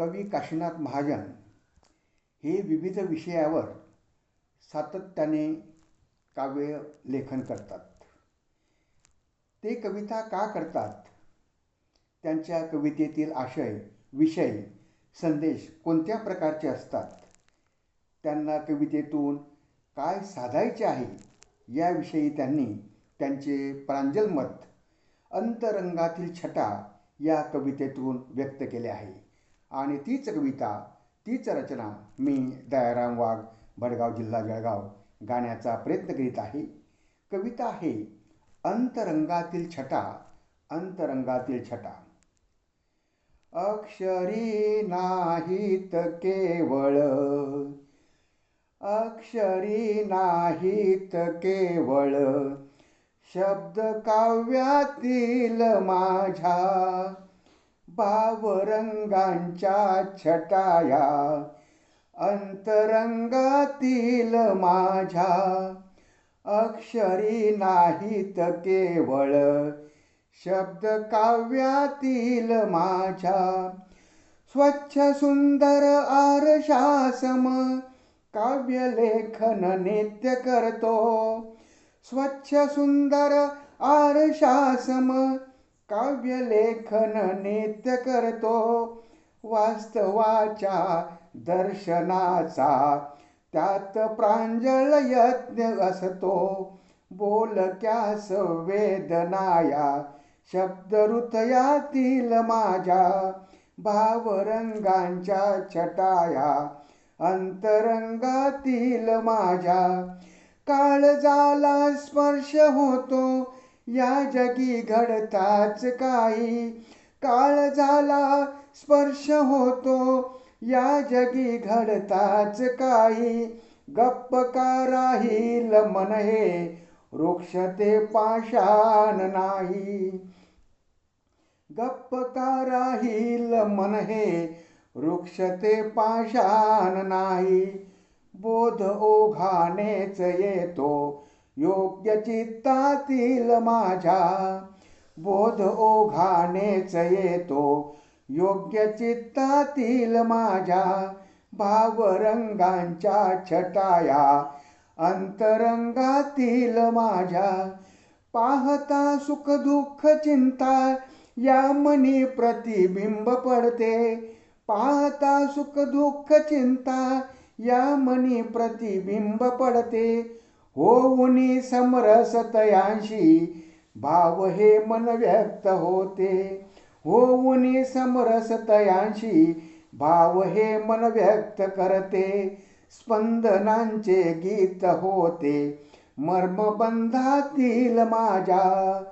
कवी काशीनाथ महाजन हे विविध विषयावर सातत्याने काव्य लेखन करतात. ते कविता का करतात? त्यांच्या कवितेतील आशय विषय संदेश कोणत्या प्रकारचे असतात? त्यांना कवितेतून काय साधायचे आहे? याविषयी त्यांनी त्यांचे प्रांजल मत अंतरंगातील छटा या कवितेतून व्यक्त केले आहे. आणि तीच कविता तीच रचना मी दयाराम वाघ भडगाव जिल्हा जळगाव गाण्याचा प्रयत्न करीत आहे. कविता आहे अंतरंगातील छटा अंतरंगातील छटा. अक्षरी नाहीत केवळ अक्षरी नाहीत केवळ शब्द काव्यातील माझ्या पावरंगांच्या छटाया अंतरंगातील माझ्या. अक्षरी नाहीत केवळ शब्द काव्यातील माझ्या. स्वच्छ सुंदर आरशासम काव्यलेखन नित्य करतो. स्वच्छ सुंदर आरशासम काव्यलेखन नित्य करतो. वास्तवाच्या दर्शनाचा त्यात प्रांजळ यत्न असतो. बोलक्यास वेदनाया शब्द हृदयातील माझ्या भावरंगांच्या छटाया अंतरंगातील माझ्या. काळजाला स्पर्श होतो या जगी घडताच काही. काळजाला स्पर्श होतो. या जगी घडताच काही. गप्प का राहील मन हे? वृक्ष ते पाषाण नाही. गप्प का राहील मन हे? वृक्ष ते पाषाण नाही. बोध ओघानेच येतो. योग्य चित्तातील माझ्या बोध ओघानेच येतो योग्य चित्तातील माझ्या भावरंगांच्या छटाया अंतरंगातील माझ्या पाहता सुख दुःख चिंता या मनी प्रतिबिंब पडते. पाहता सुख दुःख चिंता या मनी प्रतिबिंब पडते. होऊनी समरसतयांशी भाव हे मन व्यक्त होते. होऊनी समरसतयांशी भाव हे मन व्यक्त करते. स्पंदनांचे गीत होते. मर्मबंधातील माझ्या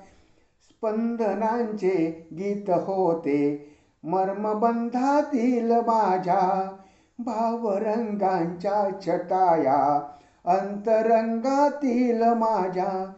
स्पंदनांचे गीत होते. मर्मबंधातील माझ्या भावरंगांच्या छटाया अंतरंगातील माझ्या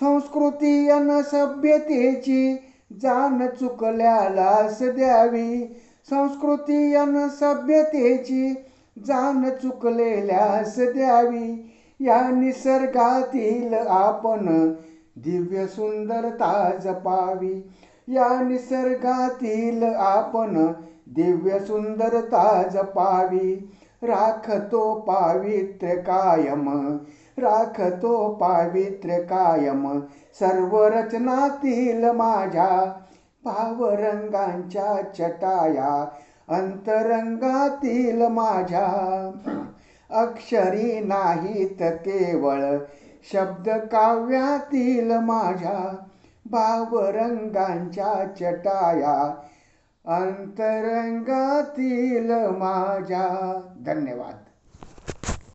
संस्कृती अन सभ्यतेची जाण चुकल्यालास द्यावी. संस्कृती अन सभ्यतेची जाण चुकलेल्यास द्यावी. या निसर्गातील आपण दिव्य सुंदरता जपावी. या निसर्गातील आपण दिव्य सुंदरता जपावी. राखतो पावित्र्य कायम राखतो पावित्र्य कायम. सर्व रचनातील माझ्या भावरंगांच्या चटाया अंतरंगातील माझ्या अक्षरी नाहीत केवळ शब्द काव्यातील माझ्या भावरंगांच्या चटाया अंतरंगातील माझ्या धन्यवाद.